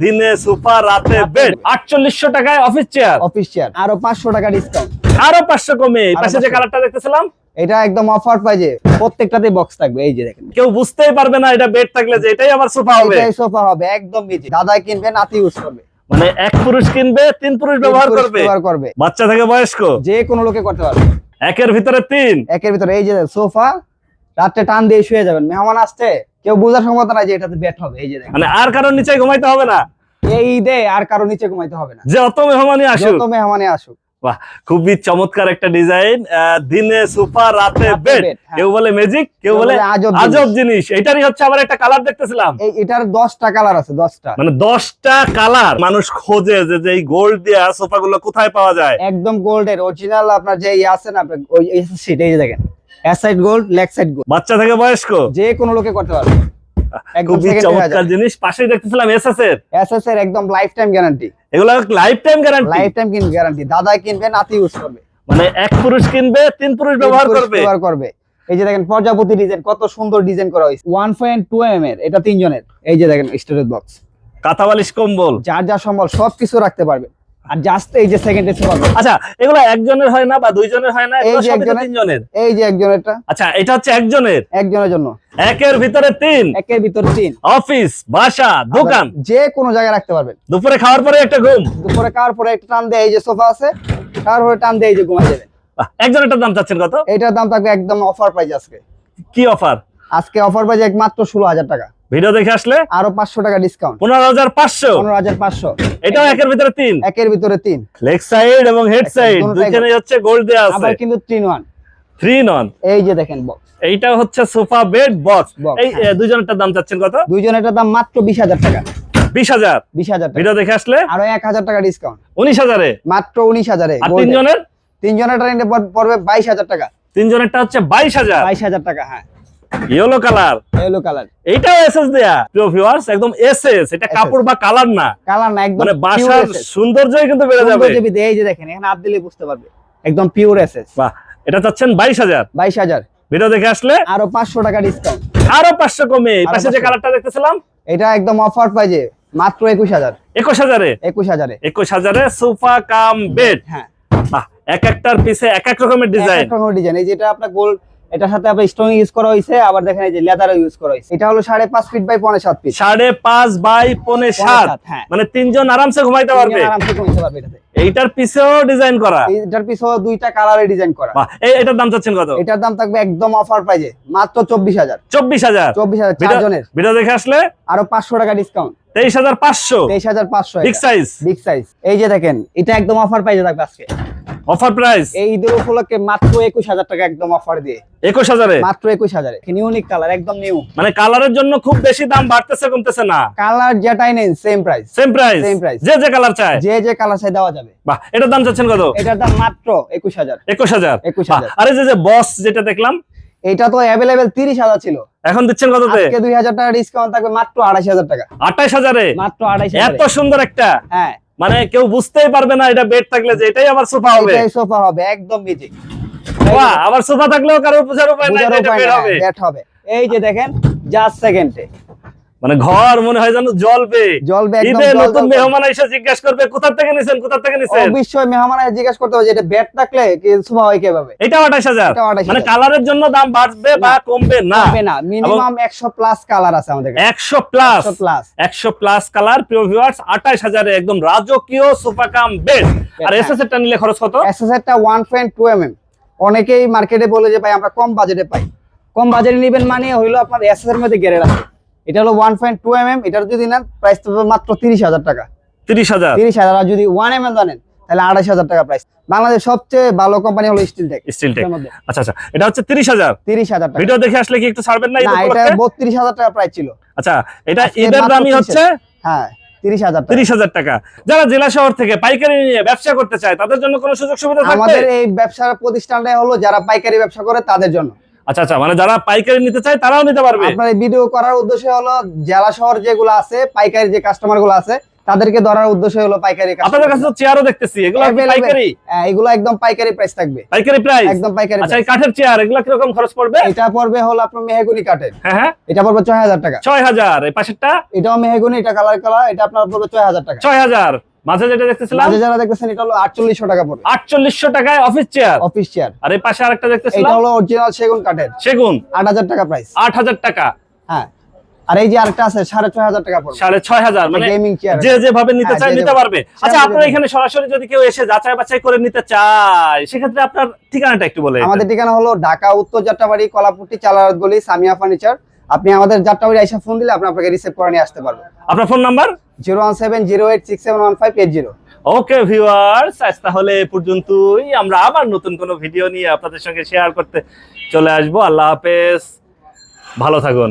দিনে সোফা রাতে বেড আটচল্লিশশো টাকায় অফিস চেয়ার অফিস চেয়ার আরও পাঁচশো টাকা ডিসকাউন্ট আরও পাঁচশো কমে। এই পাশে যে কালারটা দেখতেছিলাম? এটা একদম অফার প্রাইজে প্রত্যেকটাতে বক্স থাকবে এই যে দেখেন। কেউ বুঝতেই পারবে না এটা বেড থাকলে যে এটাই আমার সোফা হবে। এটাই সোফা হবে একদম নিচে দাদা কিনবে নাতি ইউজ করবে। মানে এক পুরুষ কিনবে তিন পুরুষ ব্যবহার করবে। ব্যবহার করবে। বাচ্চা থেকে বয়স্ক? যে কোনো লোকে করতে পারবে। একের ভিতরে তিন। একের ভিতরে এই যে সোফা রাত্রে টান দিয়ে শুয়ে যাবেন। মেহমান আসছে। কেউ বোঝার ক্ষমতা নাই যে এটাতে বেড হবে এই যে দেখেন। মানে আর কারোর নিচে ঘুমাইতে হবে না? এই ঈদে আর কারও নিচে ঘুমাইতে হবে না। যে অত মেহমানি আসুক। যত মেহমানে আসুক। বাহ খুবই চমৎকার একটা ডিজাইন দিনে সোফা রাতে বেড হ্যাঁ। কেউ বলে ম্যাজিক কেউ বলে আজব জিনিস। এটারই হচ্ছে আবার একটা কালার দেখতেছিলাম। এই এটার দশটা কালার আছে দশটা। মানে দশটা কালার মানুষ খোঁজে যে এই গোল্ড দিয়া সোফা গুলো কোথায় পাওয়া যায়? একদম গোল্ডের অরিজিনাল আপনার যে আছে না আপনার ওই সিট এই যে দেখেন। Side gold leg side gold বাচ্চা থেকে বয়স্ক? যে কোনো লোকে করতে পারবে। একদম খুবই চমৎকার জিনিস। পাশেই দেখতেছিলাম এসএস এর। এসএস এর একদম লাইফ টাইম গ্যারান্টি এগুলো lifetime guarantee lifetime কিন গ্যারান্টি দাদা কিনবে নাতি ইউজ করবে। মানে এক পুরুষ কিনবে তিন পুরুষ ব্যবহার করবে? ব্যবহার করবে। এই যে দেখেন প্রজাপতি ডিজাইন কত সুন্দর ডিজাইন করা হয়েছে। ওয়ান পয়েন্ট টু এম এর এটা তিনজনের। এই যে দেখেন স্টোরেজ বক্স কাঁথা বালিশ কম্বল। যার যা সম্বল সবকিছু রাখতে পারবে। আর জাস্ট এই যে সেকেন্ড এসে পাবে আচ্ছা এগুলো একজনের হয় না বা দুইজনের হয় না? এই যে একজনের- তিনজনের। এই যে একজনেরটা। আচ্ছা এটা হচ্ছে একজনের। একজনের জন্য। একের ভিতরে তিন। একের ভিতর তিন। অফিস বাসা দোকান। যে কোনো জায়গায় রাখতে পারবেন। দুপুরে খাওয়ার পরে একটা ঘুম। দুপুরে খাওয়ার পরে একটা টান দিয়ে এই যে সোফা আছে তারপরে টান দিয়ে এই যে ঘুমাই যাবেন। একজনেরটার দাম চাচ্ছেন কত? এটার দাম থাকবে একদম অফার প্রাইস আজকে। কি অফার আজকে অফার প্রাইস একমাত্র ষোলো হাজার টাকা। ভিডিও দেখে আসলে আরও পাঁচশো টাকা ডিসকাউন্ট পনেরো হাজার পাঁচশো। পনেরো হাজার পাঁচশো। এটাও একের ভিতরে তিন। একের ভিতরে তিন। লেগ সাইড এবং হেড সাইড দুইখানে হচ্ছে গোল্ড দেওয়া আছে। আবার কিন্তু তিন ওয়ান থ্রি নন এই যে দেখেন বক্স এইটা হচ্ছে সোফা বেড বক্স এই হ্যাঁ। এ, দুইজনেরটার দাম চাচ্ছেন কত? দুইজন এটার দাম মাত্র বিশ হাজার টাকা। বিশ হাজার। বিশ হাজার ভিডিও দেখে আসলে? আরও এক হাজার টাকা ডিসকাউন্ট উনিশ হাজারে? মাত্র উনিশ হাজারে। আর তিনজনের? তিনজনের পড়বে বাইশ হাজার টাকা। তিনজনেরটা হচ্ছে বাইশ হাজার। বাইশ হাজার টাকা হ্যাঁ। ইয়েলো কালার এলো কালার এইটাও এসএস দেয়া। প্রিয় ভিউয়ার্স একদম এসএস এটা কাপড় বা কালার না। কালার না একদম মানে বাসার সৌন্দর্যই কিন্তু বেড়ে যাবে। এই যে দেখেন এখানে দিলে বুঝতে পারবে। একদম পিওর এসএস বাহ এটা চাচ্ছেন বাইশ হাজার। বাইশ হাজার। ভিডিও দেখে আসলে আরও পাঁচশো টাকা ডিসকাউন্ট আরও পাঁচশো কমে। এই পাশে যে কালারটা দেখতেছিলাম? এটা একদম অফার প্রাইজে মাত্র একুশ হাজার। একুশ হাজারে? একুশ হাজারে। একুশ হাজারে সোফা কাম বেড হ্যাঁ। এক একটার পিছে এক এক রকমের ডিজাইন ডিজাইন এই যেটা আপনার গোল্ড এটার সাথে আপনার স্টোন ইউজ করা হয়েছে আবার দেখেন এই যে লেদারও ইউজ করা হয়েছে। এটা হলো সাড়ে পাঁচ ফিট বাই পনেরো সাত ফিট সাড়ে পাঁচ বাই পনে সাত। হ্যাঁ। মানে তিনজন আরামসে ঘুমাইতে পারবে। আরামসে কমিতে পারবে এটাতে। এইটার পিছেও ডিজাইন করা। এটার পিছনে দুইটা কালারে ডিজাইন করা। এই- এটার দাম চাচ্ছেন কত? এটার দাম থাকবে একদম অফার প্রাইজে মাত্র চব্বিশ হাজার। চব্বিশ হাজার। চব্বিশ হাজার চারজনের। ভিডিও দেখে আসলে? আরও পাঁচশো টাকা ডিসকাউন্ট তেইশ হাজার পাঁচশো। তেইশ হাজার পাঁচশো বিগ সাইজ বিগ সাইজ এই যে দেখেন এটা একদম অফার প্রাইজে থাকবে আজকে। অফার প্রাইস এই ঈদের উপলক্ষে মাত্র একুশ হাজার টাকা একদম অফার দিয়ে। একুশ হাজারে? মাত্র একুশ হাজারে। ইউনিক কালার একদম নিউ মানে কালারের জন্য খুব বেশি দাম বাড়তেছে কমতেছে না? কালার যেটাই নেন same price same price Same price. যে যে কালার চায়? যে যে কালার চাই দেওয়া যাবে। বাহ এটার দাম চাচ্ছেন কত? এটার দাম মাত্র একুশ হাজার। একুশ হাজার? 21,000 বাহ, আরে যে যে বস যেটা দেখলাম এটা তো অ্যাভেলেবেল তিরিশ হাজার ছিল। এখন দিচ্ছেন কততে? আজকে দুই হাজার টাকা ডিসকাউন্ট থাকবে মাত্র আড়াইশ হাজার টাকা। আঠাইশ হাজারে? মাত্র আড়াইশ এত সুন্দর একটা? হ্যাঁ। মানে কেউ বুঝতেই পারবে না এটা বেড থাকলে যে এটাই আমার সোফা হবে। এটাই সোফা হবে একদম মিজিক বাহ, আবার সোফা থাকলেও কারও বোঝার উপায় নাই এটা বেড হবে। বেড হবে। এই যে দেখেন জাস্ট সেকেন্ডে মানে ঘর মনে হয় যেন জ্বলবে। জ্বলবে একদম ঈদে জল নতুন মেহমান এসে জিজ্ঞাসা করবে কোথা থেকে নিছেন? কোথা থেকে নিছেন? অবশ্যই মেহমান এসে জিজ্ঞাসা করতে হবে এটা ব্যাট থাকলে কি সোফা হয় কীভাবে? এটা আঠাশ হাজার। 28,000 মানে কালারের জন্য দাম বাড়বে বা কমবে না। হবে না। মিনিমাম একশো প্লাস কালার আছে আমাদের কাছে। একশো প্লাস একশো প্লাস একশো প্লাস কালার প্রিয় ভিউয়ার্স আঠাশ হাজারে একদম রাজকীয় সোফা কাম বেড আর হ্যাঁ। এসএস এরটা নিলে খরচ কত? পয়েন্ট টু এম অনেকেই মার্কেটে বলে যে ভাই আমরা কম বাজেটে পাই। কম বাজেটে নেবেন মানে হইল আপনার এসএস এর মধ্যে গেড়ে রাখে। এটা হলো one point two M M এটার যদি নেন প্রাইস মাত্র তিরিশ হাজার টাকা। তিরিশ হাজার? তিরিশ হাজার আর যদি ওয়ান এম এম জানেন তাহলে আড়াইশ হাজার টাকা প্রাইস বাংলাদেশ সবচেয়ে ভালো কোম্পানি হলো স্টিল টেক স্টিল টেক আচ্ছা আচ্ছা এটা হচ্ছে তিরিশ হাজার? তিরিশ হাজার টাকা। ভিডিও দেখে আসলে কি একটু ছাড়বেন না এটা? বত্রিশ হাজার টাকা প্রাইস ছিল। আচ্ছা এটা ঈদের দামই হচ্ছে? হ্যাঁ তিরিশ হাজার টাকা। তিরিশ হাজার টাকা। যারা জেলা শহর থেকে পাইকারি নিয়ে ব্যবসা করতে চায় তাদের জন্য কোনো সুযোগ সুবিধা আমাদের এই ব্যবসার প্রতিষ্ঠানটা হলো যারা পাইকারি ব্যবসা করে তাদের জন্য। আচ্ছা আচ্ছা মানে যারা পাইকারি নিতে চায় তারাও নিতে পারবে? আপনার এই ভিডিও করার উদ্দেশ্য হলো জেলা শহর যেগুলো আছে পাইকারি যে কাস্টমারগুলো আছে তাদেরকে ধরার উদ্দেশ্য হলো পাইকারি আপনাদের কাছে তো চেয়ারও দেখতেছি এগুলো পাইকারি? হ্যাঁ, এগুলো একদম পাইকারি প্রাইস থাকবে। পাইকারি প্রাইস একদম পাইকারি আচ্ছা এই কাঠের চেয়ার এগুলো কীরকম খরচ পড়বে? এটা পড়বে হলো আপনার মেহগুনি কাঠের। হ্যাঁ হ্যাঁ। এটা পড়বে ছয় হাজার টাকা। ছয় হাজার এই পাশেরটা? এটাও মেহগুনি এটা কালার কালার এটা আপনার পড়বে ছয় হাজার টাকা। ছয় হাজার। মাঝে যেটা দেখতেছিলাম? মাঝে যারা দেখতেছেন এটা হলো আটচল্লিশশো টাকা পড়বে। আটচল্লিশশো টাকায় অফিস চেয়ার অফিস চেয়ার আর এই পাশে আরেকটা এটা হলো অরিজিনাল সেগুন কাঠের। সেগুন। আট হাজার টাকা প্রাইস আট হাজার টাকা। হ্যাঁ। আর এই যে আরেকটা আছে সাড়ে ছয় হাজার টাকা পড়বে। সাড়ে ছয় হাজার মানে গেমিং চেয়ার যে যেভাবে নিতে হ্যাঁ, চায় নিতে পারবে। আচ্ছা আমি আপনার নিতে এখানে সরাসরি যদি কেউ এসে যাচাই বাছাই করে নিতে চায় সেক্ষেত্রে আপনার ঠিকানাটা একটু বলে আমাদের ঠিকানা হলো ঢাকা উত্তর যাত্রাবাড়ি কলাপুটি চালারাত গলি সামিয়া ফার্নিচার। আপনি আমাদের যাত্রাবাড়ি আইসা ফোন দিলে আপনি আপনাকে রিসিভ করে নিয়ে আসতে পারব আপনার phone number zero one seven zero eight six seven one five eight zero. Okay viewers আজ তাহলে এ পর্যন্তই। আমরা আবার নতুন কোনো ভিডিও নিয়ে আপনাদের সঙ্গে শেয়ার করতে চলে আসব। আল্লাহ হাফেজ। ভালো থাকুন।